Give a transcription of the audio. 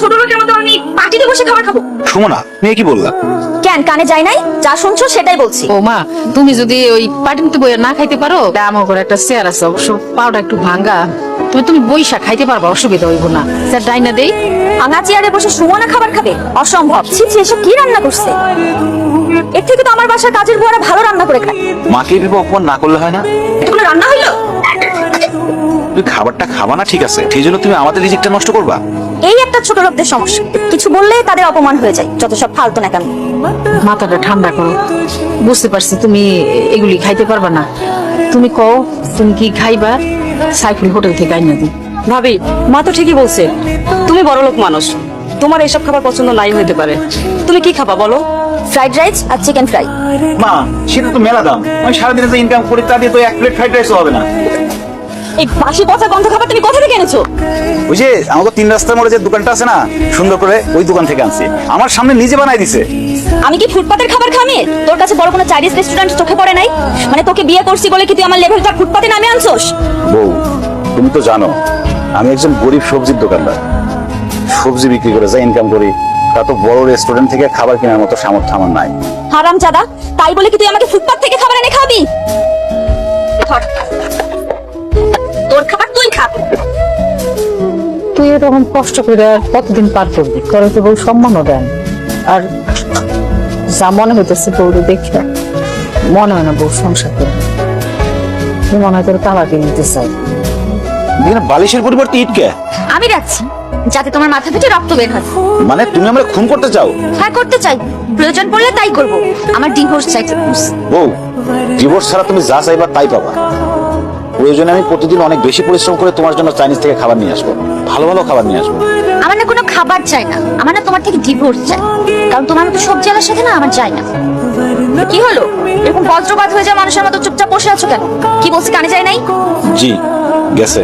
ছোট লোকের মতো আমি পার্টিতে বসে খাবার খাব। সুমনা মেয়ে কি বললা? কেন কানে যায় নাই? যা শুনছো সেটাই বলছি। ও মা তুমি যদি ওই পাটিতে বইয়া না খাইতে পারো তা আমার ঘরে একটা চেয়ার আছে অবশ্য পাউডার একটু ভাঙ্গা। তুমি তুমি বইসা খাইতে পারবা অসুবিধা হইব না। স্যার ডাইনা দেই। ভাঙা চেয়ারে বসে সুমনা খাবার খাবে? অসম্ভব। ছি ছি এসব কি রান্না করছে? এর থেকে তো আমার বাসার কাজের বুয়ারা ভালো রান্না করে খায়। মাকে ভেবে অপমান না করলে হয় না? এগুলো রান্না হইল? তুমি খাবারটা খাবা না ঠিক আছে? সেই জন্য তুমি আমাদের রিজিকটা নষ্ট করবা? এই একটা ছোট লোকদের সমস্যা। কিছু বললে তাদের অপমান হয়ে যায় যত সব ফালতু না কেন মাথাটা ঠান্ডা করো। বুঝতে পারছি তুমি এগুলি খাইতে পারবা না। তুমি কও তুমি কি খাইবা? সাইফুল হোটেল থেকে আইনা দিই ভাবি মা তো ঠিকই বলছে তুমি বড় লোক মানুষ তোমার এইসব খাবার পছন্দ নাই হইতে পারে। তুমি কি খাবা বলো? ফ্রাইড রাইস আর চিকেন ফ্রাই। মা সেটা তো মেলা দাম। আমি সারাদিনে যে ইনকাম করি তা দিয়ে তো এক প্লেট ফ্রাইড রাইসও হবে না। এই বাসি পচা গন্ধ খাবার তুমি কোথা থেকে এনেছো? ওই যে আমাকে তিন রাস্তার মোড়ে যে দোকানটা আছে না সুন্দর করে ওই দোকান থেকে আনছি। আমার সামনে নিজে বানাই দিছে। আমি কি ফুটপাতের খাবার খামি তোর কাছে বড় কোনো চাইনিজ রেস্টুরেন্ট চোখে পড়ে নাই? মানে তোকে বিয়ে করছি বলে কি তুই আমার লেভেলটা ফুটপাতে নামে আনছোস? বউ তুমি তো জানো আমি একজন গরিব সবজির দোকানদার। সবজি বিক্রি করে যা ইনকাম করি তা তো বড় রেস্টুরেন্ট থেকে খাবার কেনার মতো সামর্থ্য আমার নাই। হারাম জাদা তাই বলে কি তুই আমাকে ফুটপাত থেকে খাবার এনে খাবি তুই এরকম কষ্ট করে আর কতদিন পার করবি? করে তো বউ সম্মানও দেন আর যা মনে হইতেছে বউরে দেখে মনে হয় না বউ সংসার করবে তুই মনে হয় তোর তালা কিনে নিতে চাই। বালিশের পরিবর্তে ইটকে আমি রাখছি যাতে তোমার মাথা থেকে রক্ত বের হয়। মানে তুমি আমরা খুন করতে চাও? হ্যাঁ করতে চাই। প্রয়োজন পড়লে তাই করব। আমার ডিভোর্স চাই। বউ ডিভোর্স ছাড়া তুমি যা চাইবা তাই পাবা। প্রয়োজনে আমি প্রতিদিন অনেক বেশি পরিশ্রম করে তোমার জন্য চাইনিজ থেকে খাবার নিয়ে আসব। ভালো ভালো খাবার নিয়ে আসব। আমার না কোনো খাবার চাই না। আমার না তোমার থেকে ডিভোর্স চাই। কারণ তোমার মতো সব জেলার সাথে না আমার চাই না। কি হলো? এরকম বজ্রপাত হয়ে যায় মানুষের মতো চুপচাপ বসে আছো কেন? কি বলছি কানে যায় নাই? জি গেছে।